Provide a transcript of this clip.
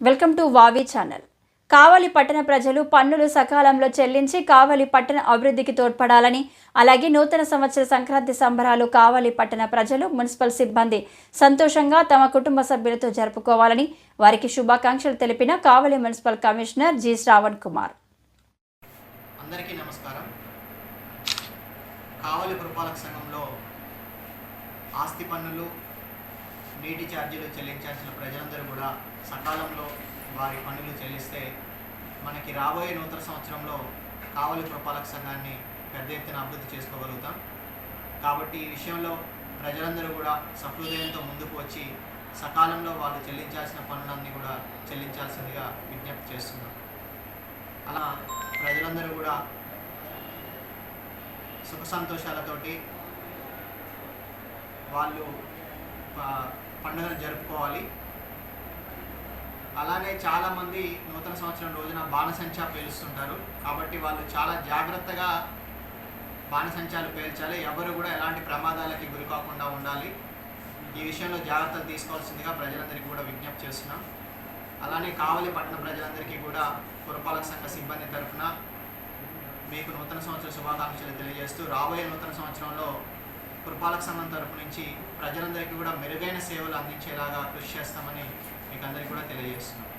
Welcome to Vavi channel. Kavali పట్టణ ప్రజలు పన్నులు సకాలంలో చెల్లించి కావలి పట్టణ అభివృద్ధికి తోడ్పడాలని అలాగే నూతన సంవత్సర సంక్రాంతి సంబరాలు కావలి పట్టణ ప్రజలు మున్సిపల్ సిబ్బంది సంతోషంగా తమ కుటుంబ సభ్యులతో జరుపుకోవాలని వారికి శుభాకాంక్షలు తెలిపిన Kavali municipal commissioner G Shravan Kumar. అందరికీ నమస్కారం. కావలి పురపాలక సంఘంలో ఆస్తి పన్నులు నీటి ఛార్జీలు చెల్లించాల్సిన ప్రజలందరూ కూడా సకాలంలో వారి పన్నులు చెల్లిస్తే మనకి రాబోయే నూతన సంవత్సరంలో కావలి పురపాలక సంఘాన్ని పెద్ద ఎత్తున అభివృద్ధి చేసుకోగలుగుతాం. కాబట్టి ఈ విషయంలో ప్రజలందరూ కూడా సహృదయంతో ముందుకు వచ్చి సకాలంలో వాళ్ళు చెల్లించాల్సిన పనులన్నీ కూడా చెల్లించాల్సిందిగా విజ్ఞప్తి చేస్తున్నాం. అలా ప్రజలందరూ కూడా సుఖ సంతోషాలతోటి వాళ్ళు పండుగను జరుపుకోవాలి. అలానే చాలామంది నూతన సంవత్సరం రోజున బాణసంచా పేలుస్తుంటారు. కాబట్టి వాళ్ళు చాలా జాగ్రత్తగా బాణసంచాలు పేల్చాలి. ఎవరు కూడా ఎలాంటి ప్రమాదాలకి గురి కాకుండా ఉండాలి. ఈ విషయంలో జాగ్రత్తలు తీసుకోవాల్సిందిగా ప్రజలందరికీ కూడా విజ్ఞప్తి చేస్తున్నాం. అలానే కావలి పట్టణ ప్రజలందరికీ కూడా పురపాలక సంఘ సిబ్బంది తరఫున మీకు నూతన సంవత్సర శుభాకాంక్షలు తెలియజేస్తూ రాబోయే నూతన సంవత్సరంలో పురపాలక సంఘం తరపు నుంచి ప్రజలందరికీ కూడా మెరుగైన సేవలు అందించేలాగా కృషి చేస్తామని మీకు అందరికీ కూడా తెలియజేస్తున్నాం.